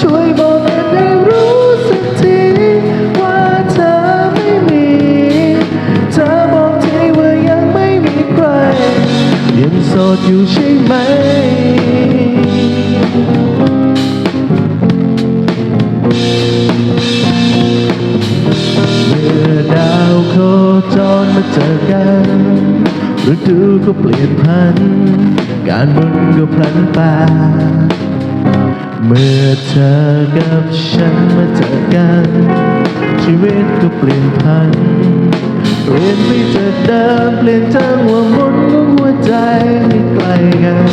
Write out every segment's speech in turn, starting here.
ช่วยบอกกันได้รู้สักทีว่าเธอไม่มี เธอบอกทีว่ายังไม่มีใคร ยังโสดอยู่ใช่ไหม เมื่อดาวโคจรมาเจอกันฤดูก็เปลี่ยนพัน การบุนก็พลันแปร เมื่อเธอกับฉันมาเจอกัน ชีวิตก็เปลี่ยนพันเปลี่ยนไปจากเดิมเปลี่ยนทางว่ามุนของหัวใจให้ไกลกัน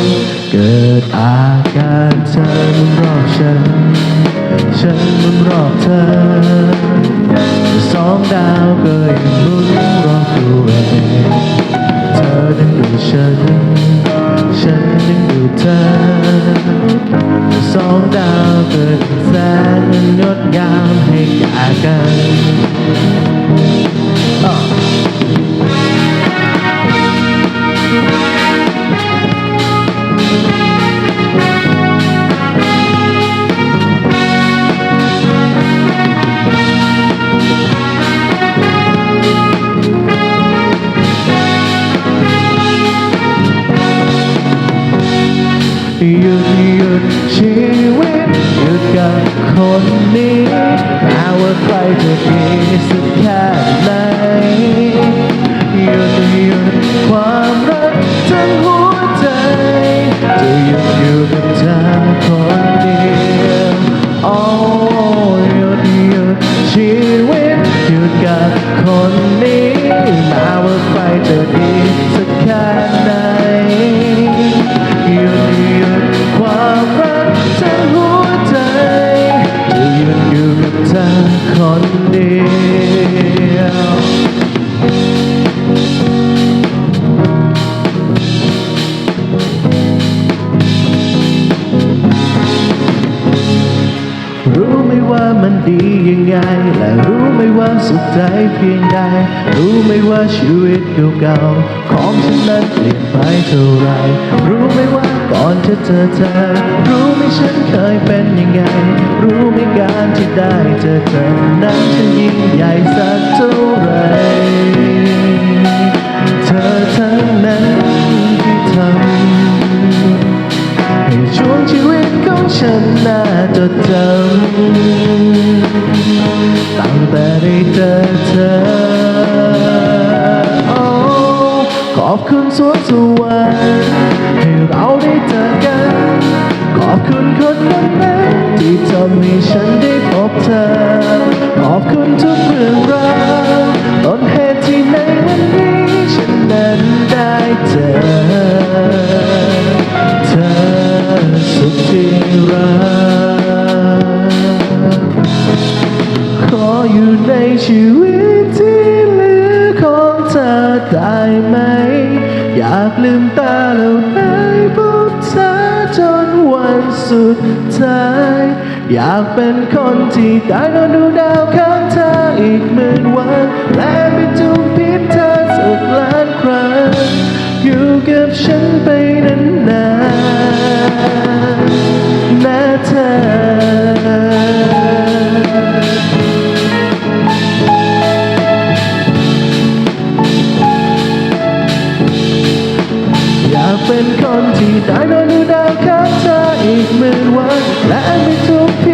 เกิดอาการเธอมุนรอบฉัน ฉันมุนรอบเธอ สองดาวก็ยังหมุนรอบตัวเองเธอนั้นดูฉัน ฉันนั้นดูเธอามให้แก่กั คนนี้แม้ว่าใครจะดีสักแค่ไหนหยุดหยุดความ ดียังไง และรู้ไหมว่าสุขใจเพียงใด รู้ไหมว่าชีวิตเก่าๆของฉันนั้นเปลี่ยนไปเท่าไร รู้ไหมว่าก่อนจะเจอเธอ รู้ไหมฉันเคยเป็นยังไง รู้ไหมการที่ได้เจอเธอนั้นฉันยิ่งใหญ่สักเท่าไรเธอทั้งนั้นที่ทำให้ช่วงชีวิตของฉันน่าจดจำ ขอบคุณสวงสวรรค์ให้เราได้เจอกัน ขอบคุณคนนั้นนั้นที่ทำให้ฉันได้พบเธอ ขอบคุณทุกเรื่องราวต้นเหตุที่ในวันนี้ฉันนั้นได้เจอ เธอสุดที่รักขออยู่ในชีวิตที่เหลือของเธอได้ไหม อยากลืมตาแล้วได้พบเธอจนวันสุดท้าย อยากเป็นคนที่ได้นอนดูดาวข้างเธออีกหมื่นวัน และไปจูบพิษเธอสักล้านครั้ง อยู่กับฉันไปนาน ได้นอนดูดาวข้างใจออีกหมื่นวันและไม่ทุกที